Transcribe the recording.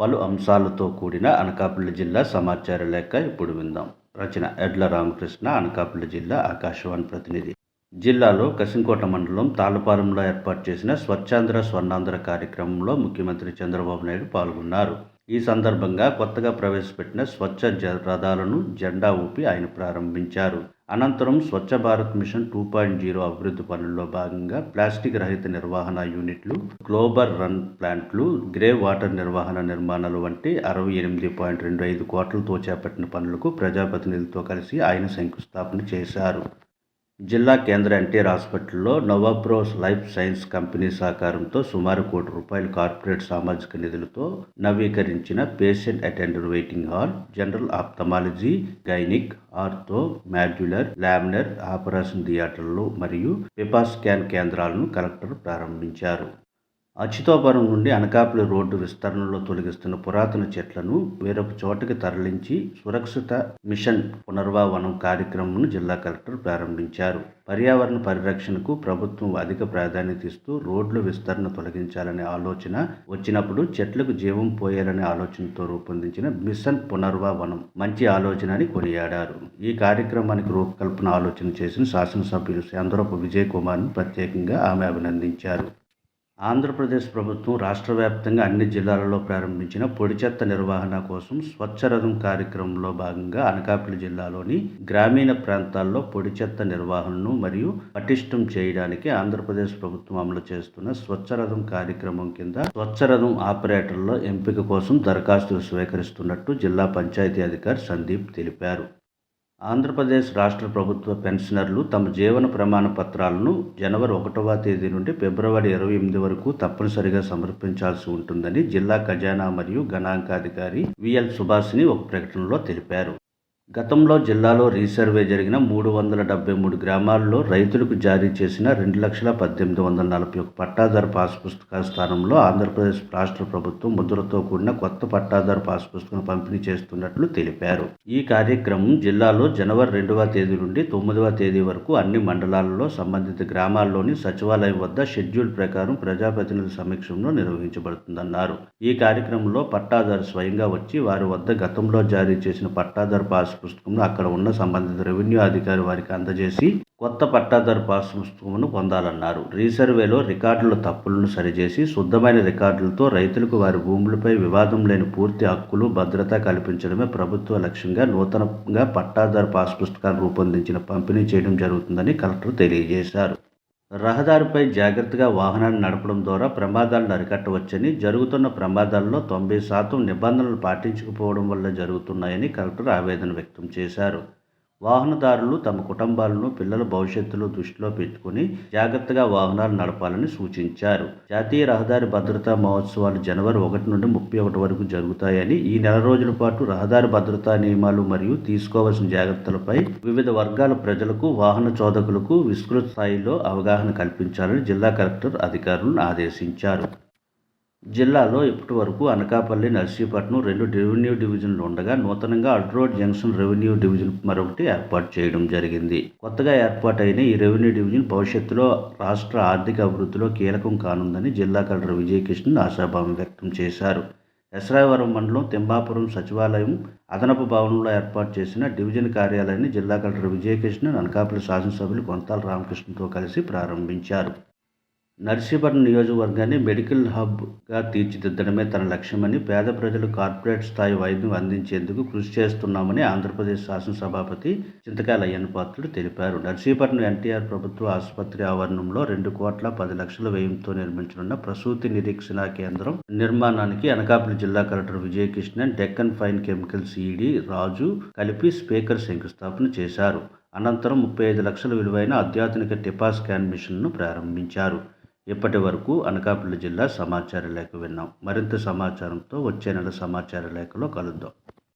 పలు అంశాలతో కూడిన అనకాపల్లి జిల్లా సమాచార లేఖ ఇప్పుడు విందాం. రచన ఎడ్ల రామకృష్ణ అనకాపల్లి జిల్లా ఆకాశవాణి ప్రతినిధి. జిల్లాలో కసింకోట మండలం తాళపాలెంలో ఏర్పాటు చేసిన స్వచ్ఛాంధ్ర స్వర్ణాంధ్ర కార్యక్రమంలో ముఖ్యమంత్రి చంద్రబాబు నాయుడు పాల్గొన్నారు. ఈ సందర్భంగా కొత్తగా ప్రవేశపెట్టిన స్వచ్ఛ జ- రథాలను జెండా ఊపి ఆయన ప్రారంభించారు. అనంతరం Swachh Bharat mission two point zero అభివృద్ధి పనుల్లో భాగంగా ప్లాస్టిక్ రహిత నిర్వహణ యూనిట్లు గ్లోబల్ రన్ ప్లాంట్లు గ్రే వాటర్ నిర్వహణ నిర్మాణాలు వంటి అరవై ఎనిమిది పాయింట్ రెండు ఐదు కోట్లతో చేపట్టిన పనులకు ప్రజాప్రతినిధులతో కలిసి ఆయన శంకుస్థాపన చేశారు. జిల్లా కేంద్ర ఎన్టీఆర్ హాస్పిటల్లో నోవాప్రోస్ లైఫ్ సైన్స్ కంపెనీ సహకారంతో సుమారు కోటి రూపాయల కార్పొరేట్ సామాజిక నిధులతో నవీకరించిన patient attender waiting hall general ophthalmology gynaec ortho modular laminar operation థియేటర్లు మరియు పిపా స్కాన్ కేంద్రాలను కలెక్టర్ ప్రారంభించారు. అచ్యుతాపురం నుండి అనకాపల్లి రోడ్డు విస్తరణలో తొలగిస్తున్న పురాతన చెట్లను వేరొక చోటకి తరలించి సురక్షిత మిషన్ పునర్వావనం కార్యక్రమంను జిల్లా కలెక్టర్ ప్రారంభించారు. పర్యావరణ పరిరక్షణకు ప్రభుత్వం అధిక ప్రాధాన్యత ఇస్తూ రోడ్ల విస్తరణ తొలగించాలనే ఆలోచన వచ్చినప్పుడు చెట్లకు జీవం పోయాలనే ఆలోచనతో రూపొందించిన మిషన్ పునర్వావనం మంచి ఆలోచన అని కొనియాడారు. ఈ కార్యక్రమానికి రూపకల్పన ఆలోచన చేసిన శాసనసభ్యులు చంద్రపు విజయ్ కుమార్ను ప్రత్యేకంగా ఆమె అభినందించారు. ఆంధ్రప్రదేశ్ ప్రభుత్వం రాష్ట్ర వ్యాప్తంగా అన్ని జిల్లాలలో ప్రారంభించిన పొడి చెత్త నిర్వహణ కోసం స్వచ్ఛ రథం కార్యక్రమంలో భాగంగా అనకాపల్లి జిల్లాలోని గ్రామీణ ప్రాంతాల్లో పొడి చెత్త నిర్వహణను మరియు పటిష్టం చేయడానికి ఆంధ్రప్రదేశ్ ప్రభుత్వం అమలు చేస్తున్న స్వచ్ఛ రథం కార్యక్రమం కింద స్వచ్ఛ రథం ఆపరేటర్ల ఎంపిక కోసం దరఖాస్తులు స్వీకరిస్తున్నట్టు జిల్లా పంచాయతీ అధికారి సందీప్ తెలిపారు. ఆంధ్రప్రదేశ్ రాష్ట్ర ప్రభుత్వ పెన్షనర్లు తమ జీవన ప్రమాణ పత్రాలను జనవరి ఒకటవ తేదీ నుండి ఫిబ్రవరి ఇరవై ఎనిమిది వరకు తప్పనిసరిగా సమర్పించాల్సి ఉంటుందని జిల్లా ఖజానా మరియు గణాంకాధికారి విఎల్ సుభాష్ని ఒక ప్రకటనలో తెలిపారు. గతంలో జిల్లాలో రీసర్వే జరిగిన మూడు వందల డెబ్బై మూడు గ్రామాల్లో రైతులకు జారీ చేసిన రెండు లక్షల పద్దెనిమిది వందల నలభై ఒక పట్టాదారు పాస్ పుస్తకాల స్థానంలో ఆంధ్రప్రదేశ్ రాష్ట్ర ప్రభుత్వం ముద్రతో కూడిన కొత్త పట్టాదారు పాస్ పుస్తకం పంపిణీ చేస్తున్నట్లు తెలిపారు. ఈ కార్యక్రమం జిల్లాలో జనవరి రెండవ తేదీ నుండి తొమ్మిదవ తేదీ వరకు అన్ని మండలాల్లో సంబంధిత గ్రామాల్లోని సచివాలయం వద్ద షెడ్యూల్ ప్రకారం ప్రజాప్రతినిధుల సమక్షంలో నిర్వహించబడుతుందన్నారు. ఈ కార్యక్రమంలో పట్టాదారు స్వయంగా వచ్చి వారి వద్ద గతంలో జారీ చేసిన పట్టాదారు పాస్ పుస్తకంను అక్కడ ఉన్న సంబంధిత రెవెన్యూ అధికారి వారికి అందజేసి కొత్త పట్టాదారు పాస్ పుస్తకమును పొందాలన్నారు. రీసర్వేలో రికార్డుల తప్పులను సరిచేసి శుద్ధమైన రికార్డులతో రైతులకు వారి భూములపై వివాదం లేని పూర్తి హక్కులు భద్రత కల్పించడమే ప్రభుత్వ లక్ష్యంగా నూతనంగా పట్టాదారు పాస్ పుస్తకాలు రూపొందించిన పంపిణీ చేయడం జరుగుతుందని కలెక్టర్ తెలియజేశారు. రహదారిపై జాగ్రత్తగా వాహనాన్ని నడపడం ద్వారా ప్రమాదాలను అరికట్టవచ్చని జరుగుతున్న ప్రమాదాల్లో తొంభై శాతం నిబంధనలు పాటించకపోవడం వల్ల జరుగుతున్నాయని కలెక్టర్ ఆవేదన వ్యక్తం చేశారు. వాహనదారులు తమ కుటుంబాలను పిల్లల భవిష్యత్తులో దృష్టిలో పెట్టుకుని జాగ్రత్తగా వాహనాలు నడపాలని సూచించారు. జాతీయ రహదారి భద్రతా మహోత్సవాలు జనవరి ఒకటి నుండి ముప్పై ఒకటి వరకు జరుగుతాయని ఈ నెల రోజుల పాటు రహదారి భద్రతా నియమాలు మరియు తీసుకోవాల్సిన జాగ్రత్తలపై వివిధ వర్గాల ప్రజలకు వాహన చోదకులకు విస్తృత స్థాయిలో అవగాహన కల్పించాలని జిల్లా కలెక్టర్ అధికారులను ఆదేశించారు. జిల్లాలో ఇప్పటి వరకు అనకాపల్లి నర్సీపట్నం రెండు రెవెన్యూ డివిజన్లు ఉండగా నూతనంగా అడ్రోడ్ జంక్షన్ రెవెన్యూ డివిజన్ మరొకటి ఏర్పాటు చేయడం జరిగింది. కొత్తగా ఏర్పాటైన ఈ రెవెన్యూ డివిజన్ భవిష్యత్తులో రాష్ట్ర ఆర్థిక అభివృద్ధిలో కీలకం కానుందని జిల్లా కలెక్టర్ విజయకృష్ణన్ ఆశాభావం వ్యక్తం చేశారు. ఎస్రాయవరం మండలం తింబాపురం సచివాలయం అదనపు భవనంలో ఏర్పాటు చేసిన డివిజన్ కార్యాలయాన్ని జిల్లా కలెక్టర్ విజయకృష్ణన్ అనకాపల్లి శాసనసభ్యులు కొంతాల రామకృష్ణతో కలిసి ప్రారంభించారు. నర్సీపట్నం నియోజకవర్గాన్ని మెడికల్ హబ్గా తీర్చిదిద్దడమే తన లక్ష్యమని పేద ప్రజలు కార్పొరేట్ స్థాయి వైద్యం అందించేందుకు కృషి చేస్తున్నామని ఆంధ్రప్రదేశ్ శాసనసభాపతి చింతకాయల అయ్యన్న పాత్రుడు తెలిపారు. నర్సీపట్నం ఎన్టీఆర్ ప్రభుత్వ ఆసుపత్రి ఆవరణంలో రెండు కోట్ల పది లక్షల వ్యయంతో నిర్మించనున్న ప్రసూతి నిరీక్షణ కేంద్రం నిర్మాణానికి అనకాపల్లి జిల్లా collector Vijayakrishnan Deccan fine chemicals ED Raju కలిపి స్పీకర్ శంకుస్థాపన చేశారు. అనంతరం ముప్పై ఐదు లక్షల విలువైన అత్యాధునిక టిపా స్కాన్ మిషన్ను ప్రారంభించారు. ఇప్పటి వరకు అనకాపల్లి జిల్లా సమాచార లేఖ విన్నాం. మరింత సమాచారంతో వచ్చే నెల సమాచార లేఖలో కలుద్దాం.